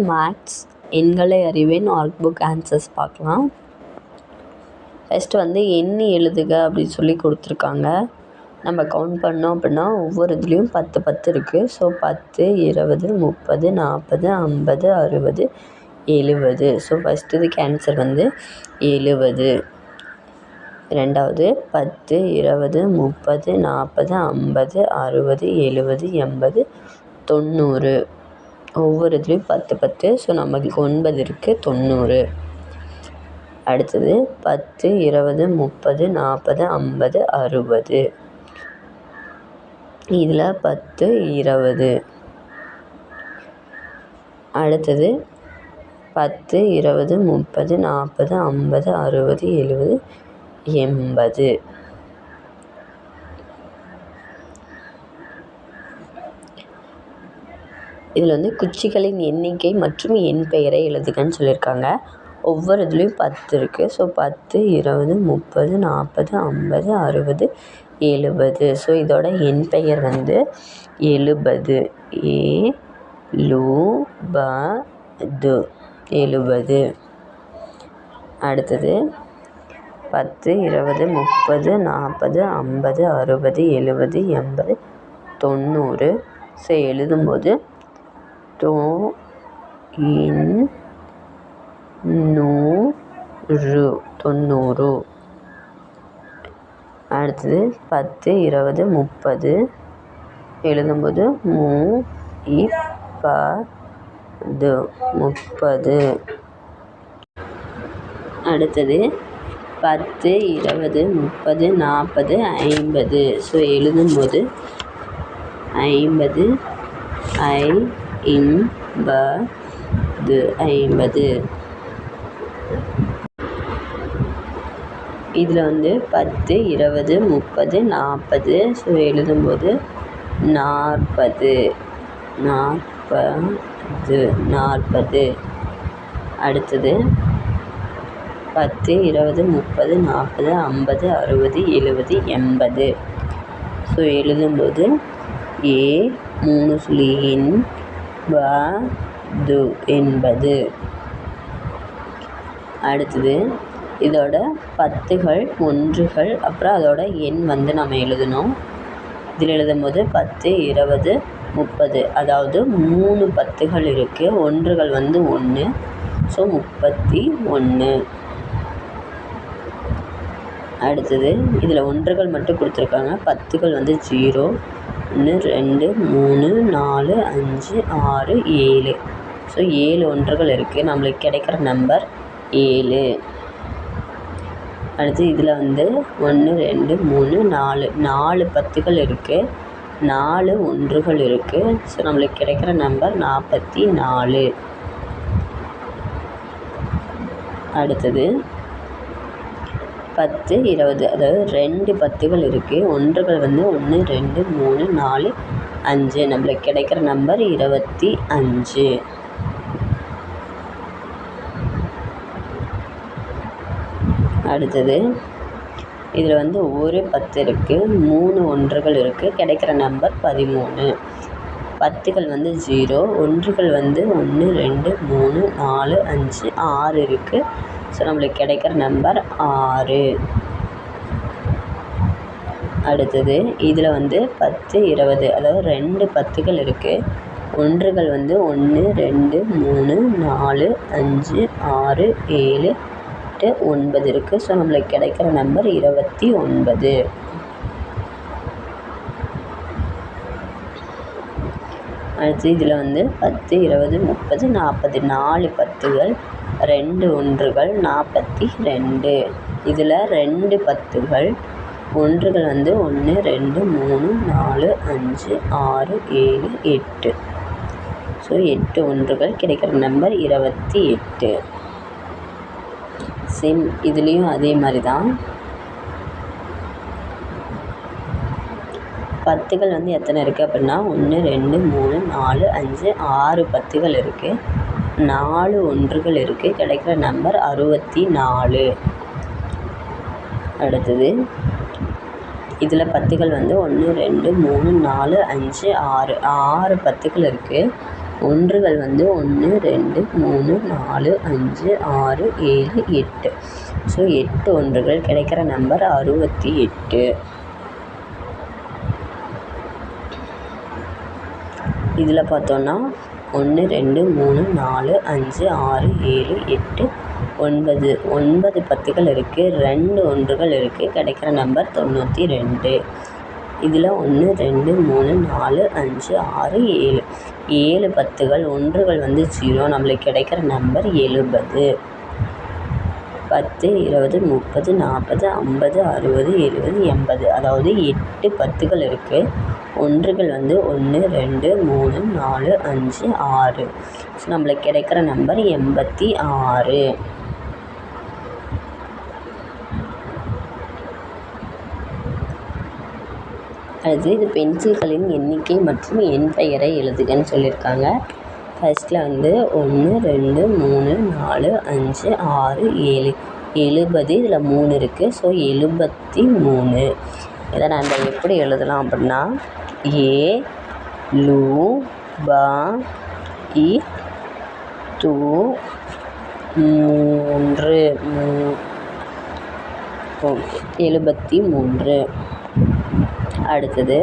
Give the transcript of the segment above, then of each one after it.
Maths எண்களை அறிவேன். Work book answers பார்க்கலாம். ஃபஸ்ட்டு வந்து எண்ணி எழுதுக அப்படின்னு சொல்லி கொடுத்துருக்காங்க. நம்ம கவுண்ட் பண்ணோம் அப்படின்னா ஒவ்வொரு இதுலேயும் பத்து பத்து இருக்குது ஸோ பத்து இருபது முப்பது நாற்பது ஐம்பது அறுபது எழுபது. ஸோ ஃபஸ்ட்டு இதுக்கு ஆன்சர் வந்து எழுபது. ரெண்டாவது பத்து இருபது முப்பது நாற்பது ஐம்பது அறுபது எழுபது எண்பது தொண்ணூறு. ஒவ்வொரு இதுலேயும் பத்து பத்து. ஸோ நமக்கு ஒன்பது இருக்குது தொண்ணூறு. அடுத்தது பத்து இருபது முப்பது நாற்பது ஐம்பது அறுபது. இதில் பத்து இருபது. அடுத்தது பத்து இருபது முப்பது நாற்பது ஐம்பது அறுபது எழுபது எண்பது. இதில் வந்து குச்சிகளின் எண்ணிக்கை மற்றும் என் பெயரை எழுதுகன்னு சொல்லியிருக்காங்க. ஒவ்வொரு இதுலேயும் பத்து இருக்குது ஸோ பத்து இருபது முப்பது நாற்பது ஐம்பது அறுபது எழுபது. ஸோ இதோட என் பெயர் வந்து எழுபது. ஏ லு ப து எழுபது. அடுத்தது பத்து இருபது முப்பது நாற்பது ஐம்பது அறுபது எழுபது எண்பது தொண்ணூறு. ஸோ எழுதும்போது தொ இன் நூறு தொண்ணூறு அடுத்தது பத்து இருபது முப்பது. எழுதும்போது மூ இ முப்பது. அடுத்தது பத்து இருபது முப்பது நாற்பது ஐம்பது. ஸோ எழுதும்போது ஐம்பது ஐ இம் து ஐம்பது. இதில் வந்து பத்து இருபது முப்பது நாற்பது ஸோ எழுதும்போது நாற்பது. நாற்பது நாற்பது. அடுத்தது பத்து இருபது முப்பது நாற்பது ஐம்பது அறுபது எழுபது எண்பது. ஸோ எழுதும்போது ஏ மூணு சுழியின் வ து எண்பது அடுத்தது இதோட பத்துகள் ஒன்றுகள் அப்புறம் அதோட எண் வந்து நம்ம எழுதணும். இதில் எழுதும்போது பத்து இருபது முப்பது. அதாவது மூணு பத்துகள் இருக்குது ஒன்றுகள் வந்து ஒன்று ஸோ முப்பத்தி ஒன்று அடுத்தது இதில் ஒன்றுகள் மட்டும் கொடுத்துருக்காங்க. பத்துகள் வந்து ஜீரோ. ஒன்று ரெண்டு மூணு நாலு அஞ்சு ஆறு ஏழு. ஸோ ஏழு ஒன்றுகள் இருக்குது நம்மளுக்கு கிடைக்கிற நம்பர் ஏழு. அடுத்து இதில் வந்து ஒன்று ரெண்டு மூணு நாலு. நாலு பத்துகள் இருக்குது நாலு ஒன்றுகள் இருக்குது ஸோ நம்மளுக்கு கிடைக்கிற நம்பர் நாற்பத்தி நாலு. அடுத்தது பத்து இருபது அதாவது ரெண்டு பத்துகள் இருக்குது ஒன்றுகள் வந்து ஒன்று ரெண்டு மூணு நாலு அஞ்சு. நம்மளுக்கு கிடைக்கிற நம்பர் இருபத்தி அஞ்சு. அடுத்தது இதில் வந்து ஒரு பத்து இருக்குது மூணு ஒன்றுகள் இருக்குது கிடைக்கிற நம்பர் பதிமூணு. பத்துகள் வந்து ஜீரோ ஒன்றுகள் வந்து ஒன்று ரெண்டு மூணு நாலு அஞ்சு ஆறு இருக்குது ஸோ நம்மளுக்கு கிடைக்கிற நம்பர் ஆறு. அடுத்தது இதில் வந்து பத்து இருபது அதாவது ரெண்டு பத்துகள் இருக்குது ஒன்றுகள் வந்து ஒன்று ரெண்டு மூணு நாலு அஞ்சு ஆறு ஏழு எட்டு ஒன்பது இருக்குது ஸோ நம்மளுக்கு கிடைக்கிற நம்பர் இருபத்தி ஒன்பது. அடுத்து இதில் வந்து பத்து இருபது முப்பது நாற்பது நாலு பத்துகள். ரெண்டு ஒன்றுகள் நாற்பத்தி ரெண்டு. இதில் ரெண்டு பத்துகள் ஒன்றுகள் வந்து ஒன்று ரெண்டு மூணு நாலு அஞ்சு ஆறு ஏழு எட்டு. ஸோ எட்டு ஒன்றுகள் கிடைக்கிற நம்பர் இருபத்தி எட்டு. சேம் இதுலேயும் அதே மாதிரி தான் பத்துகள் வந்து எத்தனை இருக்குது அப்படின்னா ஒன்று ரெண்டு மூணு நாலு அஞ்சு ஆறு பத்துகள் இருக்குது நாலு ஒன்றுகள் இருக்குது கிடைக்கிற நம்பர் அறுபத்தி நாலு அடுத்தது இதில் பத்துகள் வந்து ஒன்று ரெண்டு மூணு நாலு அஞ்சு ஆறு. ஆறு பத்துகள் இருக்குது ஒன்றுகள் வந்து ஒன்று ரெண்டு மூணு நாலு அஞ்சு ஆறு ஏழு எட்டு. ஸோ எட்டு ஒன்றுகள். கிடைக்கிற நம்பர் அறுபத்தி எட்டு இதில் பார்த்தோன்னா ஒன்று ரெண்டு மூணு நாலு அஞ்சு ஆறு ஏழு எட்டு ஒன்பது. ஒன்பது பத்துகள் இருக்குது ரெண்டு ஒன்றுகள் இருக்குது கிடைக்கிற நம்பர் தொண்ணூற்றி ரெண்டு. இதில் ஒன்று ரெண்டு மூணு நாலு அஞ்சு ஆறு ஏழு. ஏழு பத்துகள் ஒன்றுகள் வந்து ஜீரோ. நம்மளுக்கு கிடைக்கிற நம்பர் எழுபது. பத்து இருபது முப்பது நாற்பது ஐம்பது அறுபது எழுபது எண்பது. அதாவது எட்டு பத்துகள் இருக்குது ஒன்றுகள் வந்து ஒன்று ரெண்டு மூணு நாலு அஞ்சு ஆறு. ஸோ நம்மளுக்கு கிடைக்கிற நம்பர் எண்பத்தி ஆறு. அடுத்து இது பென்சில்களின் எண்ணிக்கை மற்றும் எண் பெயரை எழுதுகன்னு சொல்லியிருக்காங்க ஃபஸ்ட்டில் வந்து ஒன்று ரெண்டு மூணு நாலு அஞ்சு ஆறு ஏழு. எழுபது இதில் மூணு இருக்குது ஸோ எழுபத்தி மூணு. இதை நம்ம எப்படி எழுதலாம் அப்படின்னா ஏ லு பா இ து மூன்று. மூ எழுபத்தி மூன்று. அடுத்தது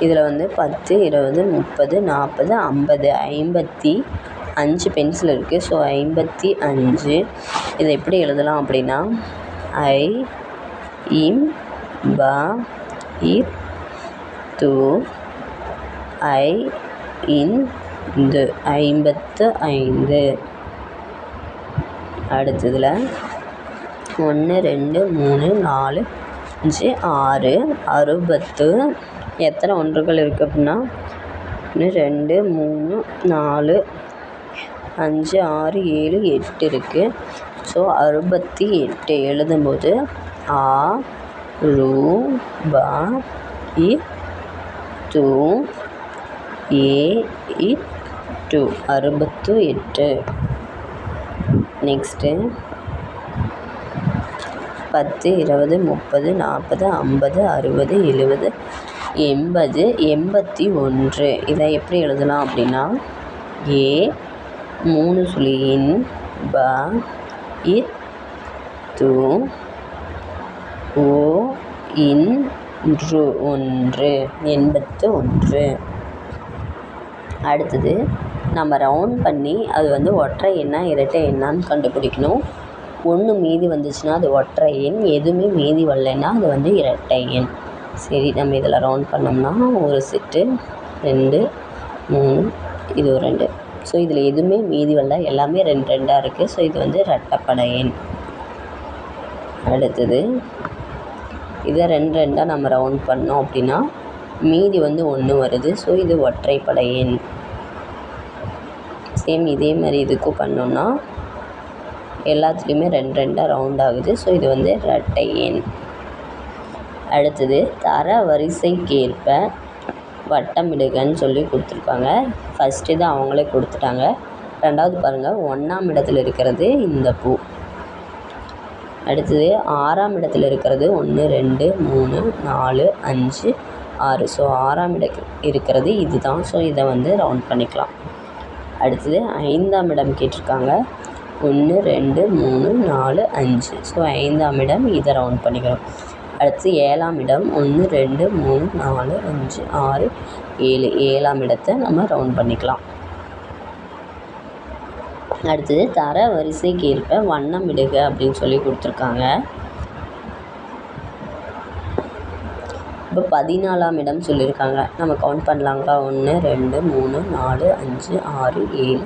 இதில் வந்து பத்து இருபது முப்பது நாற்பது ஐம்பது ஐம்பத்தி அஞ்சு பென்சில் இருக்குது. ஸோ ஐம்பத்தி அஞ்சு. இதை எப்படி எழுதலாம் அப்படின்னா ஐ இம் ப இ து ஐ இன் து. ஐம்பத்து ஐந்து. அடுத்ததில் ஒன்று ரெண்டு மூணு நாலு அஞ்சு ஆறு அறுபத்து எத்தனை ஒன்றுகள் இருக்குது அப்படின்னா? ஒன்று ரெண்டு மூணு நாலு அஞ்சு ஆறு ஏழு எட்டு இருக்குது ஸோ அறுபத்தி எட்டு எழுதும்போது ஆ ரூ பா இ டூ ஏ இ டு. அறுபத்து எட்டு. நெக்ஸ்ட்டு பத்து இருபது முப்பது நாற்பது ஐம்பது அறுபது எழுபது எண்பது எண்பத்தி ஒன்று. இதை எப்படி எழுதலாம் அப்படின்னா ஏ மூணு சுழியின் ப இத் து ஓ இன் ஒன்று எண்பத்து ஒன்று. அடுத்தது நம்ம ரவுண்ட் பண்ணி அது வந்து ஒற்றை எண்ணா இரட்டை எண்ணான்னு கண்டுபிடிக்கணும். ஒன்று மீதி வந்துச்சுன்னா அது ஒற்றை எண் எதுவுமே மீதி வரலைன்னா அது வந்து இரட்டை எண். சரி நம்ம இதில் ரவுண்ட் பண்ணோம்னா ஒரு செட்டு ரெண்டு மூணு இது ஒரு ரெண்டு. ஸோ இதில் எதுவுமே மீதி வரல எல்லாமே ரெண்டு ரெண்டாக இருக்குது ஸோ இது வந்து ரெட்டப்படை எண் அடுத்தது இதை ரெண்டு ரெண்டாக நம்ம ரவுண்ட் பண்ணோம் அப்படின்னா மீதி வந்து ஒன்று வருது. ஸோ இது ஒற்றைப்படை எண் சேம் இதே மாதிரி இதுக்கும் பண்ணோம்னா எல்லாத்துலேயுமே ரெண்டு ரெண்டாக ரவுண்ட் ஆகுது. ஸோ இது வந்து ரெட்டை எண் அடுத்தது தர வரிசைக்கேற்ப வட்டமிடுகன்னு சொல்லி கொடுத்துருக்காங்க. ஃபஸ்ட்டு இது அவங்களே கொடுத்துட்டாங்க. ரெண்டாவது பாருங்கள் ஒன்றாம் இடத்துல இருக்கிறது இந்த பூ. அடுத்தது ஆறாம் இடத்துல இருக்கிறது ஒன்று ரெண்டு மூணு நாலு அஞ்சு ஆறு. ஸோ ஆறாம் இட இருக்கிறது இது தான் ஸோ இதை வந்து ரவுண்ட் பண்ணிக்கலாம். அடுத்தது ஐந்தாம் இடம் கேட்டிருக்காங்க. ஒன்று ரெண்டு மூணு நாலு அஞ்சு. ஸோ ஐந்தாம் இடம் இதை ரவுண்ட் பண்ணிக்கிறோம். அடுத்து ஏழாம் இடம். ஒன்று ரெண்டு மூணு நாலு அஞ்சு ஆறு ஏழு. ஏழாம் இடத்தை நம்ம ரவுண்ட் பண்ணிக்கலாம். அடுத்தது தர வரிசைக்கு ஏற்ப வண்ணம் இடுக அப்படின்னு சொல்லி கொடுத்துருக்காங்க. இப்போ பதினாலாம் இடம் சொல்லியிருக்காங்க. நம்ம கவுண்ட் பண்ணலாங்களா? ஒன்று ரெண்டு மூணு நாலு அஞ்சு ஆறு ஏழு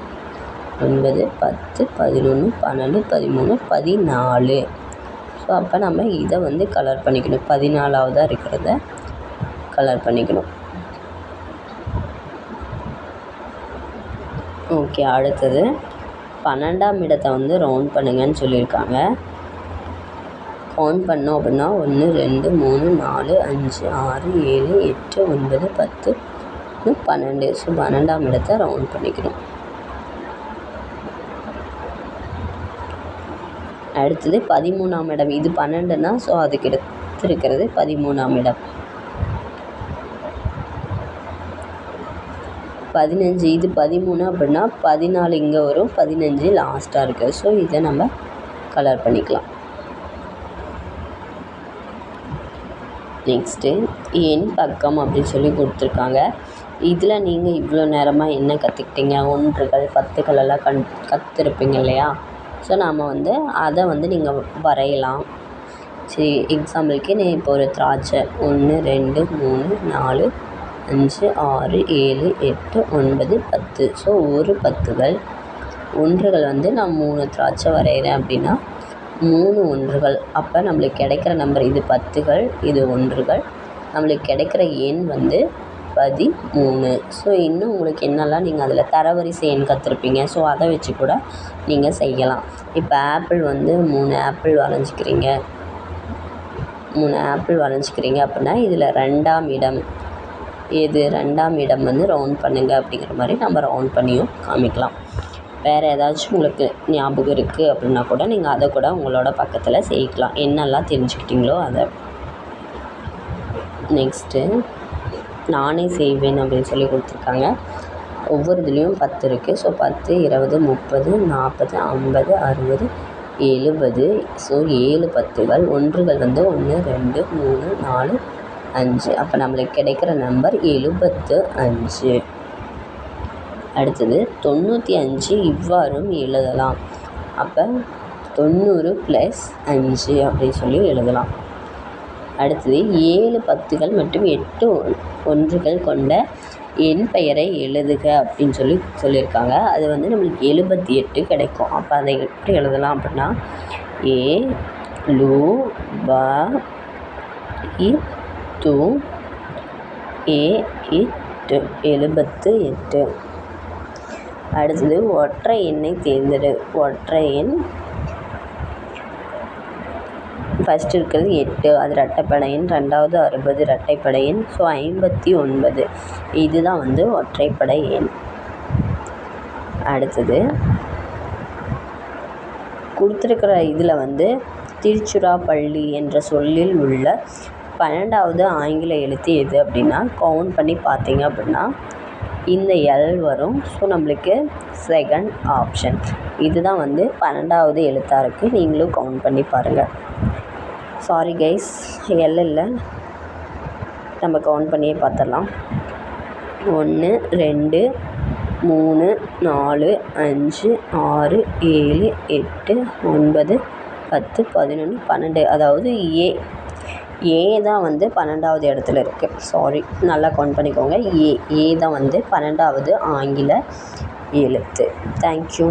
ஒன்பது பத்து பதினொன்று பன்னெண்டு பதிமூணு பதினாலு. ஸோ அப்போ நம்ம இதை வந்து கலர் பண்ணிக்கணும். பதினாலாவதாக இருக்கிறத கலர் பண்ணிக்கணும். ஓகே அடுத்தது பன்னெண்டாம் இடத்தை வந்து ரவுண்ட் பண்ணுங்கன்னு சொல்லியிருக்காங்க. கவுண்ட் பண்ணோம் அப்படின்னா ஒன்று ரெண்டு மூணு நாலு அஞ்சு ஆறு ஏழு எட்டு ஒன்பது பத்து பன்னெண்டு. ஸோ பன்னெண்டாம் இடத்தை ரவுண்ட் பண்ணிக்கணும். அடுத்தது பதிமூணாம் இடம். இது பன்னெண்டுன்னா ஸோ அதுக்கு எடுத்திருக்கிறது பதிமூணாம் இடம். பதினஞ்சு இது பதிமூணு அப்படின்னா பதினாலு இங்கே வரும். பதினஞ்சு லாஸ்ட்டாக இருக்குது ஸோ இதை நம்ம கலர் பண்ணிக்கலாம். நெக்ஸ்ட்டு என் பக்கம் அப்படின்னு சொல்லி கொடுத்துருக்காங்க. இதில் நீங்கள் இவ்வளோ நேரமாக என்ன கற்றுக்கிட்டீங்க ஒன்றுகள் பத்துக்கள் எல்லாம் கண் கற்றுருப்பீங்க இல்லையா? ஸோ நாம் வந்து அதை வந்து நீங்கள் வரையலாம். சரி எக்ஸாம்பிளுக்கு நீ இப்போ ஒரு திராட்சை. ஒன்று ரெண்டு மூணு நாலு அஞ்சு ஆறு ஏழு எட்டு ஒன்பது பத்து. ஸோ ஒரு பத்துகள். ஒன்றுகள் வந்து நான் மூணு திராட்சை வரைகிறேன் அப்படின்னா மூணு ஒன்றுகள். அப்போ நம்மளுக்கு கிடைக்கிற நம்பர் இது பத்துகள் இது ஒன்றுகள். நம்மளுக்கு கிடைக்கிற எண் வந்து பதிமூணு. ஸோ இன்னும் உங்களுக்கு என்னெல்லாம் நீங்கள் அதில் தரவரிசை எண் கற்றுருப்பீங்க ஸோ அதை வச்சு கூட நீங்கள் செய்யலாம். இப்போ ஆப்பிள் வந்து மூணு ஆப்பிள் வரைஞ்சிக்கிறீங்க. மூணு ஆப்பிள் வரைஞ்சிக்கிறீங்க அப்படின்னா இதில் ரெண்டாம் இடம். எது? ரெண்டாம் இடம் வந்து ரவுண்ட் பண்ணுங்கள் அப்படிங்கிற மாதிரி நம்ம ரவுண்ட் பண்ணியும் காமிக்கலாம். வேறு ஏதாச்சும் உங்களுக்கு ஞாபகம் இருக்குது அப்படின்னா கூட நீங்கள் அதை கூட உங்களோட பக்கத்தில் செய்யிக்கலாம் என்னெல்லாம் தெரிஞ்சுக்கிட்டீங்களோ அதை. நெக்ஸ்ட்டு நானே செய்வேன் அப்படின்னு சொல்லி கொடுத்துருக்காங்க. ஒவ்வொரு இதுலேயும் பத்து இருக்குது ஸோ பத்து இருபது முப்பது நாற்பது ஐம்பது அறுபது எழுபது. ஸோ ஏழு பத்துகள். ஒன்றுகள் வந்து ஒன்று ரெண்டு மூணு நாலு அஞ்சு. அப்போ நம்மளுக்கு கிடைக்கிற நம்பர் எழுபத்து அஞ்சு. அடுத்தது தொண்ணூற்றி அஞ்சு இவ்வாறும் எழுதலாம். அப்போ தொண்ணூறு ப்ளஸ் அஞ்சு அப்படின்னு சொல்லி எழுதலாம். அடுத்தது ஏழு பத்துகள் மற்றும் எட்டு ஒன்றுகள் கொண்ட என் பெயரை எழுதுக அப்படின்னு சொல்லி சொல்லியிருக்காங்க. அது வந்து நம்மளுக்கு எழுபத்தி எட்டு கிடைக்கும். அப்போ அதை எப்படி எழுதலாம் அப்படின்னா ஏ லு ப இ து ஏ இட்டு எழுபத்து எட்டு. அடுத்தது ஒற்றை எண்ணை தேர்ந்தெடு. ஒற்றை எண் ஃபஸ்ட்டு இருக்கிறது எட்டு. அது ரெட்டைப்படை எண் ரெண்டாவது அறுபது ரெட்டைப்படை எண் ஸோ ஐம்பத்தி ஒன்பது. இதுதான் வந்து ஒற்றைப்படை எண். அடுத்தது கொடுத்துருக்கிற இதில் வந்து திருச்சிராப்பள்ளி என்ற சொல்லில் உள்ள பன்னெண்டாவது ஆங்கில எழுத்து எது அப்படின்னா கவுண்ட் பண்ணி பார்த்தீங்க அப்படின்னா இந்த எல் வரும். ஸோ நம்மளுக்கு செகண்ட் ஆப்ஷன் இதுதான் வந்து பன்னெண்டாவது எழுத்தாக இருக்குது நீங்களும் கவுண்ட் பண்ணி பாருங்கள் சாரி கைஸ் எல் இல்லை. நம்ம கவுண்ட் பண்ணியே பார்த்துடலாம் ஒன்று ரெண்டு மூணு நாலு அஞ்சு ஆறு ஏழு எட்டு ஒன்பது பத்து பதினொன்று பன்னெண்டு. அதாவது ஏ ஏ தான் வந்து பன்னெண்டாவது இடத்துல இருக்குது சாரி நல்லா கவுண்ட் பண்ணிக்கோங்க. ஏ ஏ தான் வந்து பன்னெண்டாவது ஆங்கில எழுத்து. தேங்க்யூ